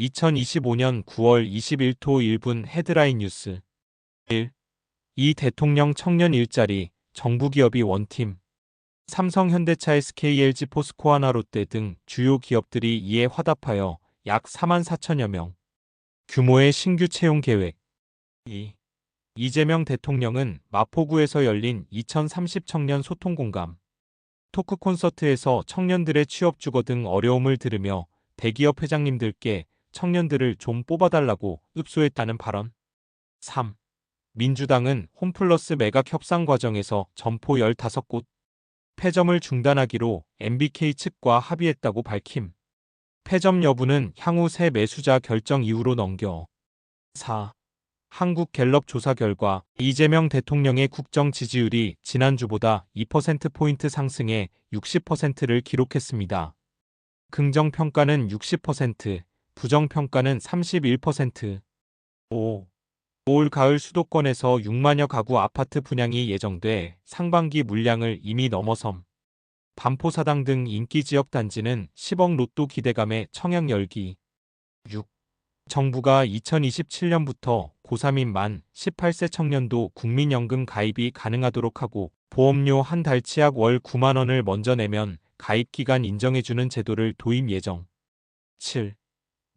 2025년 9월 21토 1분 헤드라인 뉴스. 1. 이 대통령 청년 일자리 정부 기업이 원팀. 삼성, 현대차, SK, LG, 포스코, 하나, 롯데 등 주요 기업들이 이에 화답하여 약 4만 4천여 명. 규모의 신규 채용 계획. 2. 이재명 대통령은 마포구에서 열린 2030 청년 소통 공감. 토크 콘서트에서 청년들의 취업 주거 등 어려움을 들으며 대기업 회장님들께 청년들을 좀 뽑아달라고 읍소했다는 발언. 3. 민주당은 홈플러스 매각 협상 과정에서 점포 15곳 폐점을 중단하기로 MBK 측과 합의했다고 밝힘. 폐점 여부는 향후 새 매수자 결정 이후로 넘겨. 4. 한국 갤럽 조사 결과 이재명 대통령의 국정 지지율이 지난주보다 2%포인트 상승해 60%를 기록했습니다. 긍정평가는 60%, 부정평가는 31%. 5. 올 가을 수도권에서 6만여 가구 아파트 분양이 예정돼 상반기 물량을 이미 넘어섬. 반포사당 등 인기 지역 단지는 10억 로또 기대감에 청약 열기. 6. 정부가 2027년부터 고3인 만 18세 청년도 국민연금 가입이 가능하도록 하고 보험료 한 달 치약 월 9만 원을 먼저 내면 가입 기간 인정해주는 제도를 도입 예정. 7.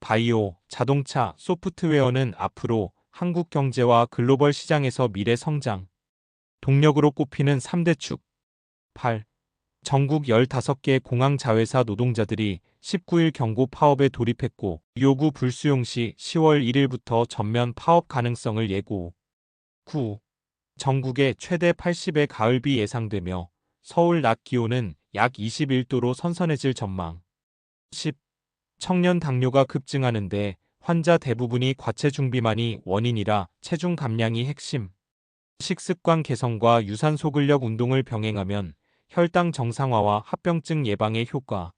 바이오, 자동차, 소프트웨어는 앞으로 한국 경제와 글로벌 시장에서 미래 성장 동력으로 꼽히는 3대 축. 8. 전국 15개 공항 자회사 노동자들이 19일 경고 파업에 돌입했고 요구 불수용 시 10월 1일부터 전면 파업 가능성을 예고. 9. 전국에 최대 80의 가을비 예상되며 서울 낮 기온은 약 21도로 선선해질 전망. 10. 청년 당뇨가 급증하는데 환자 대부분이 과체중 비만이 원인이라 체중 감량이 핵심. 식습관 개선과 유산소 근력 운동을 병행하면 혈당 정상화와 합병증 예방에 효과.